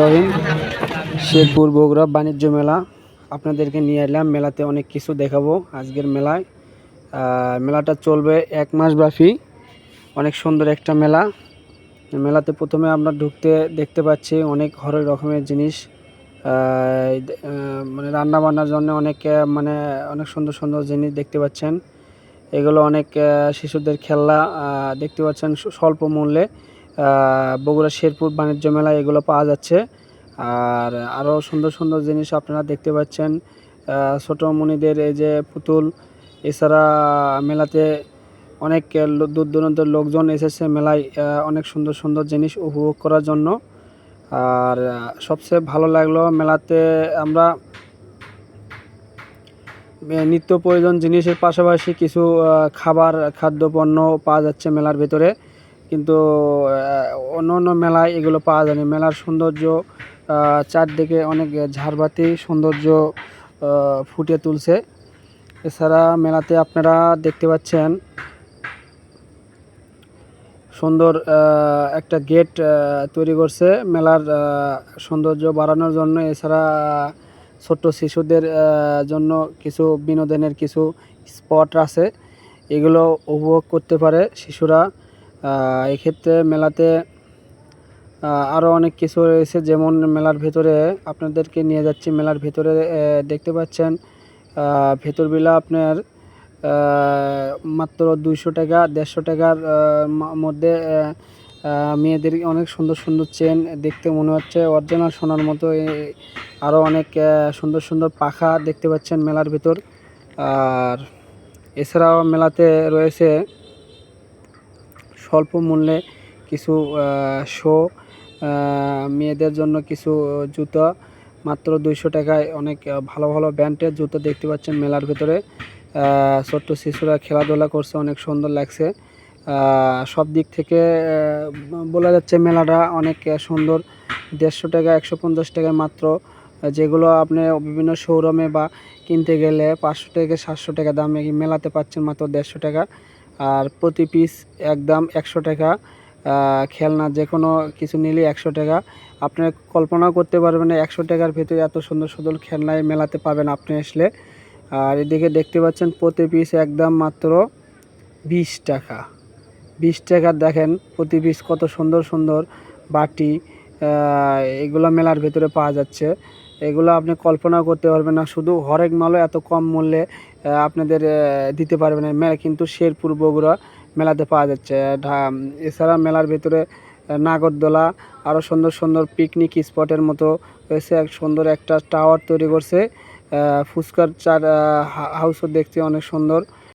রহিম। শেরপুর বগুড়া বাণিজ্য মেলা। আপনাদেরকে নিয়ে এলাম। মেলাতে অনেক কিছু দেখাবো আজকের মেলায়। মেলাটা চলবে এক মাস ব্যাপী। অনেক সুন্দর একটা মেলা। মেলাতে প্রথমে আমরা ঢুকতে দেখতে পাচ্ছি অনেক হরেক রকমের জিনিস। মানে রান্না বান্নার জন্য অনেক মানে অনেক সুন্দর সুন্দর জিনিস দেখতে পাচ্ছেন। এগুলো অনেক শিশুদের খেলনা দেখতে পাচ্ছেন স্বল্প মূল্যে। বগুড়া শেরপুর বাণিজ্য মেলায় এগুলো পাওয়া যাচ্ছে। আর আরও সুন্দর সুন্দর জিনিস আপনারা দেখতে পাচ্ছেন। ছোট মনিদের এই যে পুতুল, এছাড়া মেলাতে অনেক দূর দূরান্তের লোকজন এসেছে মেলায় অনেক সুন্দর সুন্দর জিনিস উপভোগ করার জন্য। আর সবচেয়ে ভালো লাগল মেলাতে আমরা নিত্য প্রয়োজন জিনিসের পাশাপাশি কিছু খাবার, খাদ্যপণ্য পাওয়া যাচ্ছে মেলার ভেতরে। কিন্তু অন্য অন্য মেলায় এগুলো পাওয়া যায় যায়নি। মেলার সৌন্দর্য চারদিকে অনেক ঝাড়বাতি সৌন্দর্য ফুটিয়ে তুলছে। এছাড়া মেলাতে আপনারা দেখতে পাচ্ছেন সুন্দর একটা গেট তৈরি করছে। মেলার সৌন্দর্য বাড়ানোর জন্য এছাড়া ছোট্ট শিশুদের জন্য কিছু বিনোদনের কিছু স্পট আছে। এগুলো উপভোগ করতে পারে শিশুরা। এক্ষেত্রে মেলাতে আরও অনেক কিছু রয়েছে। যেমন মেলার ভেতরে আপনাদেরকে নিয়ে যাচ্ছি। মেলার ভেতরে দেখতে পাচ্ছেন ভেতরবেলা আপনার মাত্র দুইশো টাকা, দেড়শো টাকার মধ্যে মেয়েদের অনেক সুন্দর সুন্দর চেন দেখতে মনে হচ্ছে। অরিজিনাল সোনার মতো আরও অনেক সুন্দর সুন্দর পাখা দেখতে পাচ্ছেন মেলার ভেতর। আর এছাড়াও মেলাতে রয়েছে স্বল্প মূল্যে কিছু শো মেয়েদের জন্য কিছু জুতো, মাত্র দুইশো টাকায় অনেক ভালো ভালো ব্র্যান্ডের জুতো দেখতে পাচ্ছেন মেলার ভেতরে। ছোট্ট শিশুরা খেলাধুলা করছে, অনেক সুন্দর লাগছে। সব দিক থেকে বলা যাচ্ছে মেলাটা অনেক সুন্দর। দেড়শো টাকা, একশো পঞ্চাশ টাকায় মাত্র। যেগুলো আপনি বিভিন্ন শোরুমে বা কিনতে গেলে পাঁচশো থেকে সাতশো টাকা দামে মেলাতে পাচ্ছেন মাত্র দেড়শো টাকা। আর প্রতি পিস একদম একশো টাকা খেলনা যে কোনো কিছু নিলে একশো টাকা। আপনি কল্পনাও করতে পারবেন না, একশো টাকার ভেতরে এত সুন্দর সুন্দর খেলনায় মেলাতে পাবেন আপনি আসলে। আর এদিকে দেখতে পাচ্ছেন প্রতি পিস একদম মাত্র বিশ টাকা। বিশ টাকার দেখেন প্রতি পিস কত সুন্দর সুন্দর বাটি এগুলো মেলার ভেতরে পাওয়া যাচ্ছে। এগুলো আপনি কল্পনা করতে পারবেন না। শুধু হরেক মালও এত কম মূল্যে আপনাদের দিতে পারবেন না। মেলা, কিন্তু শেরপুর, বগুড়া মেলাতে পাওয়া যাচ্ছে। এছাড়া মেলার ভেতরে নাগরদোলা আরও সুন্দর সুন্দর পিকনিক স্পটের মতো রয়েছে। এক সুন্দর একটা টাওয়ার তৈরি করছে। ফুচকার চার হাউসও দেখতে অনেক সুন্দর।